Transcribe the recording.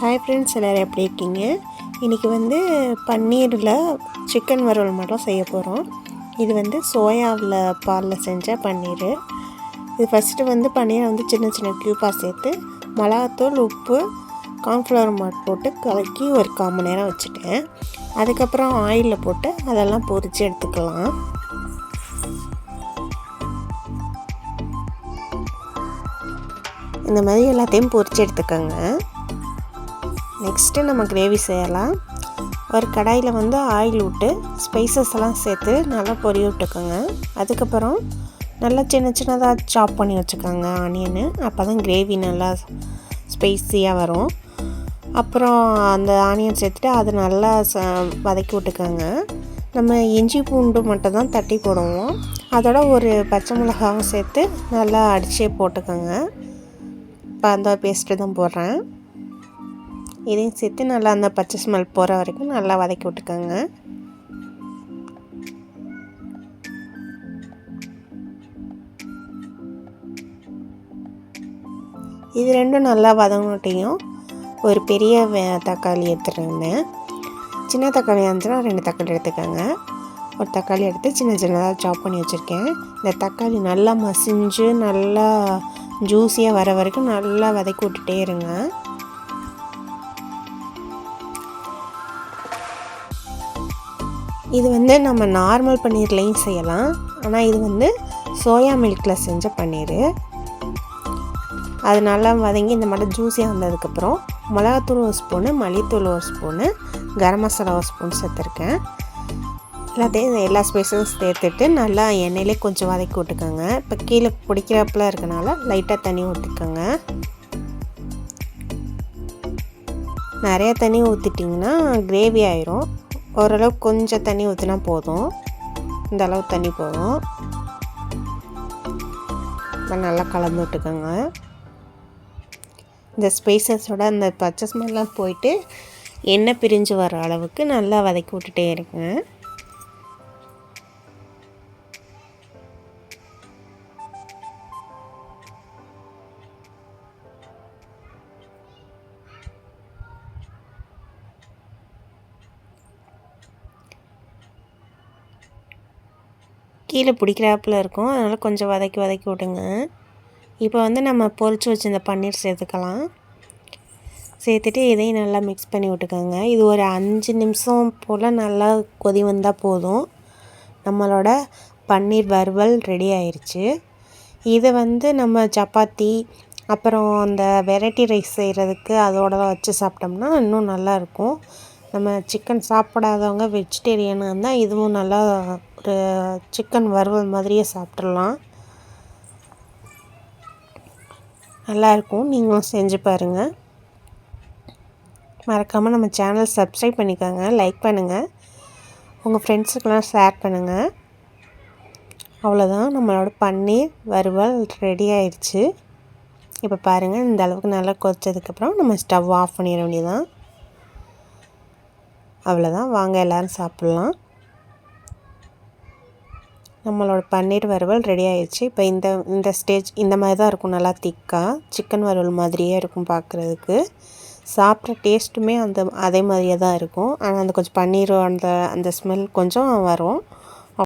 Hi friends எல்லோரும் எப்படி இருக்கீங்க? இன்றைக்கி வந்து பன்னீரில் சிக்கன் வறுவல் மட்டும் செய்ய போகிறோம் இது வந்து சோயாவில் பாலில் செஞ்ச பன்னீர். இது ஃபஸ்ட்டு வந்து பன்னீரை வந்து சின்ன சின்ன க்யூப்பாக சேர்த்து மிளகாத்தூள் உப்பு கார்ன்ஃப்ளவர் மாட் போட்டு கலக்கி ஒரு கால் மணி நேரம் வச்சுட்டேன். அதுக்கப்புறம் ஆயிலில் போட்டு அதெல்லாம் பொரித்து எடுத்துக்கலாம். இந்த மாதிரி எல்லாத்தையும் பொரித்து எடுத்துக்கோங்க. நெக்ஸ்ட்டு நம்ம கிரேவி செய்யலாம். ஒரு கடாயில் வந்து ஆயில் விட்டு ஸ்பைசஸ் எல்லாம் சேர்த்து நல்லா பொரிய விட்டுக்கோங்க. அதுக்கப்புறம் நல்லா சின்ன சின்னதாக சாப் பண்ணி வச்சுக்கோங்க ஆனியனு அப்போ தான் கிரேவி நல்லா ஸ்பைஸியாக வரும். அப்புறம் அந்த ஆனியன் சேர்த்துட்டு அதை நல்லா ச வதக்கி விட்டுக்கோங்க. நம்ம இஞ்சி பூண்டு மட்டும் தான் தட்டி போடுவோம். அதோட ஒரு பச்சை மிளகாவும் சேர்த்து நல்லா அடிச்சே போட்டுக்கோங்க. இப்போ அந்த பேஸ்ட்டு தான் போடுறேன். இதையும் சேர்த்து நல்லா அந்த பச்சை ஸ்மெல் போகிற வரைக்கும் நல்லா வதக்கி விட்டுக்கோங்க. இது ரெண்டும் நல்லா வதங்கிட்டையும் ஒரு பெரிய தக்காளி எடுத்துருந்தேன் சின்ன தக்காளி இருந்துச்சுன்னா ரெண்டு தக்காளி எடுத்துக்கோங்க. ஒரு தக்காளி எடுத்து சின்ன சின்னதாக சாப் பண்ணி வச்சுருக்கேன். இந்த தக்காளி நல்லா மசிஞ்சு நல்லா ஜூஸியாக வர வரைக்கும் நல்லா வதக்கி விட்டுட்டே இருங்க. இது வந்து நம்ம நார்மல் பன்னீர்லேயும் செய்யலாம். ஆனால் இது வந்து சோயா மில்கில் செஞ்ச பன்னீர். அது நல்லா வதங்கி இந்த மாதிரி ஜூஸியாக வந்ததுக்கப்புறம் மிளகாத்தூள் ஒரு ஸ்பூனு மல்லித்தூள் ஒரு ஸ்பூனு கரம் மசாலா ஒரு ஸ்பூன் சேர்த்துருக்கேன். எல்லாத்தையும் எல்லா ஸ்பைஸும் சேர்த்துட்டு நல்லா எண்ணெயிலே கொஞ்சம் வதக்கி விட்டுக்கோங்க. இப்போ கீழே பிடிக்கிறப்பில் இருக்கனால லைட்டாக தண்ணி ஊற்றிக்கோங்க நிறைய தண்ணி ஊற்றிட்டிங்கன்னா கிரேவி ஆயிரும். ஓரளவுக்கு கொஞ்சம் தண்ணி ஊற்றினா போதும். இந்த அளவு தண்ணி போதும். நல்லா கலந்து விட்டுக்கோங்க. இந்த ஸ்பைசஸோட அந்த பச்சை ஸ்மெல்லாம் போயிட்டு எண்ணெய் பிரிஞ்சு வர அளவுக்கு நல்லா வதக்கி விட்டுட்டே இருக்குங்க கீழே பிடிக்கிறாப்புல இருக்கும். அதனால் கொஞ்சம் வதக்கி வதக்கி விடுங்க. இப்போ வந்து நம்ம பொறிச்சு வச்சுருந்த பன்னீர் சேர்த்துக்கலாம். சேர்த்துட்டு இதையும் நல்லா மிக்ஸ் பண்ணி விட்டுக்கோங்க. இது ஒரு அஞ்சு நிமிஷம் போல் நல்லா கொதி வந்தால் போதும். நம்மளோட பன்னீர் வறுவல் ரெடி ஆயிடுச்சு இதை வந்து நம்ம சப்பாத்தி அப்புறம் அந்த வெரைட்டி ரைஸ் செய்கிறதுக்கு அதோட வச்சு சாப்பிட்டோம்னா இன்னும் நல்லாயிருக்கும் நம்ம சிக்கன் சாப்பிடாதவங்க வெஜிடேரியனாக இருந்தால் இதுவும் நல்லா ஒரு சிக்கன் வறுவல் மாதிரியே சாப்பிட்றலாம் நல்லாயிருக்கும். நீங்களும் செஞ்சு பாருங்கள் மறக்காமல் நம்ம சேனல் சப்ஸ்கிரைப் பண்ணிக்கோங்க. லைக் பண்ணுங்கள் உங்கள் ஃப்ரெண்ட்ஸுக்கெல்லாம் ஷேர் பண்ணுங்கள் அவ்வளோதான் நம்மளோட பன்னீர் வறுவல் ரெடி ஆயிடுச்சு இப்போ பாருங்கள் இந்த அளவுக்கு நல்லா கொதிச்சதுக்கப்புறம் நம்ம ஸ்டவ் ஆஃப் பண்ணிட வேண்டியதான் அவ்வளோதான் வாங்க எல்லோரும் சாப்பிட்லாம். நம்மளோட பன்னீர் வறுவல் ரெடி ஆயிடுச்சு. இப்போ இந்த இந்த ஸ்டேஜ் இந்த மாதிரி தான் இருக்கும். நல்லா திக்காக சிக்கன் வறுவல் மாதிரியே இருக்கும் பார்க்குறதுக்கு சாப்பிட்ற டேஸ்ட்டுமே அந்த அதே மாதிரியே தான் இருக்கும். ஆனால் அந்த கொஞ்சம் பன்னீர் அந்த அந்த ஸ்மெல் கொஞ்சம் வரும்.